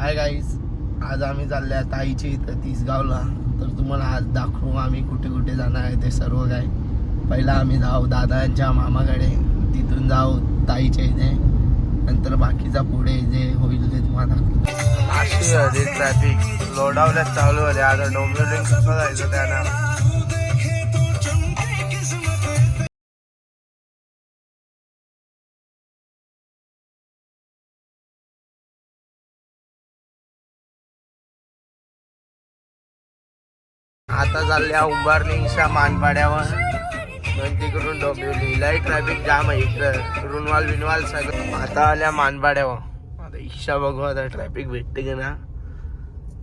Hi guys आज आम्ही चालले आहे ताईच्या इथं तिसगावला. तर तुम्हाला आज दाखवू आम्ही कुठे कुठे जाणार आहे ते सर्व काय. पहिला आम्ही जाऊ दादांच्या मामाकडे तिथून जाऊ ताईच्या इथे. नंतर बाकीचा पुढे जे होईल ते तुम्हाला दाखवू. ट्रॅफिक लोडावल्यात चालू होते आता डोंबिवली कसं जायचं त्यांना? आता चालल्या उंबारलिंगच्या मानपाड्यावर. मग तिकडून डोंबिवली लय ट्रॅफिक जाम आहे इकडं रुनवाल बिनवाल सगळं. आता आल्या मानपाड्यावर. आता इच्छा बघू आता ट्रॅफिक भेटते की ना.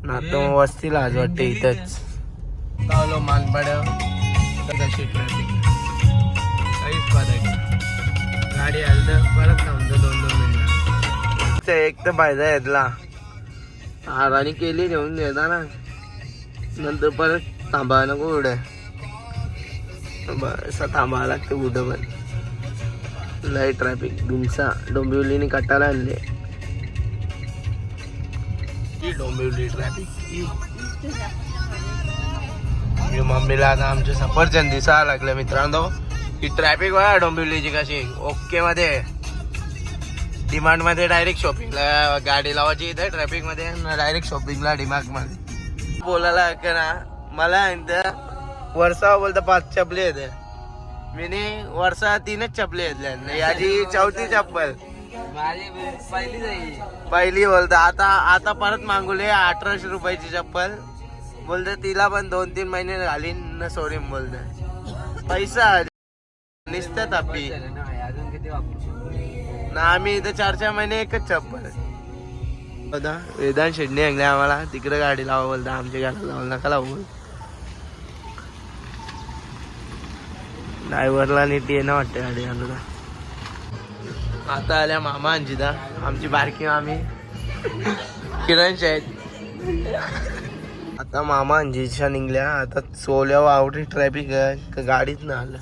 ना तर आज वाटते इथंच. आलो मानपाड्यावर. कशी ट्रॅफिक काहीच फरक गाडी आली तर परत थांबतो दोन दोन मिनिटं एक तर फायदा घेतला. हाराने केली घेऊन देता ना नंतर परत थांबा नको एवढं. बस थांबा लागते कुठं पण. लय ट्रॅफिक बिमसा डोंबिवलीने कटाला आणले. डोंबिवली ट्रॅफिक मम्मीला आता आमचे सफरचंद दिसायला लागले मित्रांनो. ही ट्रॅफिक बघा डोंबिवलीची कशी. ओके मध्ये. डिमांडमध्ये डायरेक्ट शॉपिंगला गाडी लावायची इथे ट्रॅफिकमध्ये डायरेक्ट शॉपिंगला डिमांडमध्ये. बोलायला का ना. मला इथं वर्षा बोलता पाच चपले आहेत. मी वर्षा तीनच चपले घेतल्या याची चौथी चप्पल. माझी पहिली पहिली बोलता. आता आता परत मागवले अठराशे रुपयाची चप्पल. बोलते तिला पण दोन तीन महिने घालीन न सोडीन बोलते. पैसा निसतं तापी अजून किती वापरू ना आम्ही इथं चार चार महिने एकच चप्पल वेदांत शेडणी आणले आम्हाला तिकडे गाडी लावा बोलता आमच्या गाडी लावा नका लावू ड्रायव्हरला नीट येणं वाटतं गाडी आणून आता आल्या मामा अंजिदा. आमची बारकी मामी. किरण आहेत. आता मामा अंजीच्या निघल्या. आता सोल्यावर आवडी ट्रॅफिक आहे. का गाडीत ना आलं.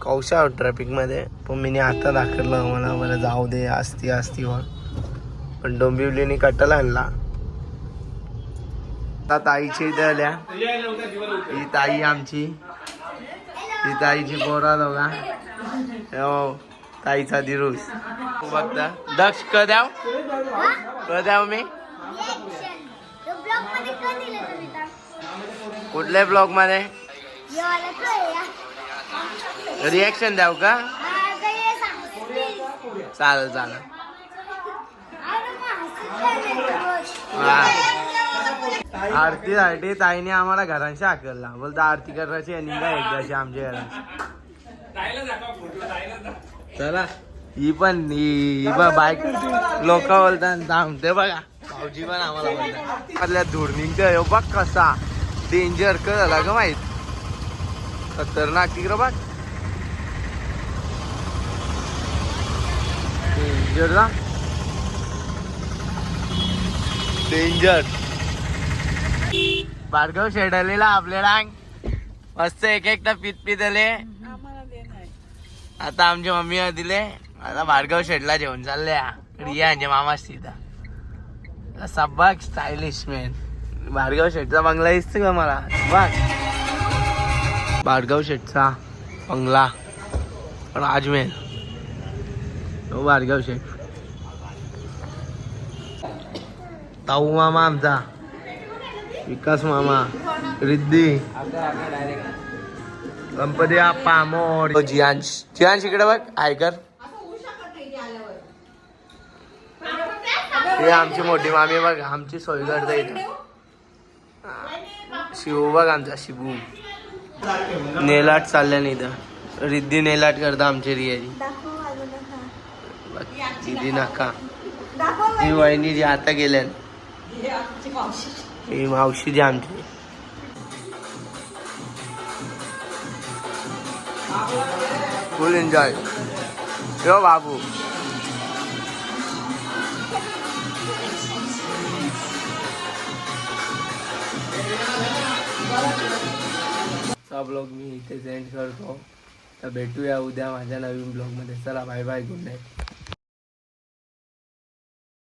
कौशा ट्रॅफिक ट्रॅफिकमध्ये पण मी आता दाखवलं मला मला जाऊ दे असती असती वर पण डोंबिवलीने कटल आणला. आता ताईची इथे आल्या. ही ताई आमची. ही ताईची पोरा दोघा हो ताईचा दिरूस बघता. दक्ष क द्याव क द्याव मी? कुठल्या ब्लॉगमध्ये? रिॲक्शन द्याव का? चालेल चालेल. आरती साठी ताईने आम्हाला घरांशी हाकलला बोलता आरती करायची आणि काय एकदाची आमच्या घरांची चला ही पण ही बाईक लोक बोलतात थांबते बघा. भाऊजी पण आम्हाला बोलतात. आपल्या हो बघ कसा. डेंजर क झाला ग माहीत. खतरनाक तिकडं बघ. डेंजर ना डेंजर भार्गव शेडलेला आपल्याला मस्त एक एकटा पित पित आले आता आमची मम्मी दिले. आता भार्गव शेडला जेवण चालले रिया यांच्या मामा तिथं सबक स्टायलिश मॅन भार्गव शेटचा बंगला दिसतो का मला? बघ. भार्गव शेटचा बंगला. पण अजमेर हो भार्गव शेट ताऊ मामा आमचा. विकास मामा रिद्धी गणपती आप्पा जियांश. जियांश इकडे बघ आयकर हे आमची मोठी मामी बघ आमची सोय करता इथं. शिवू बघ आमचा शिबू नेलाट चालल्या नाही इथं. रिद्धी नेलाट करता आमची रियाजी दिदी नका. ही वहिनी जी आता गेल्या ही मावशी जी आमची फुल एन्जॉय यो बाबू हा ब्लॉग मी इथे सेंड करतो तर भेटूया उद्या माझ्या नवीन ब्लॉगमध्ये चला. Bye bye good night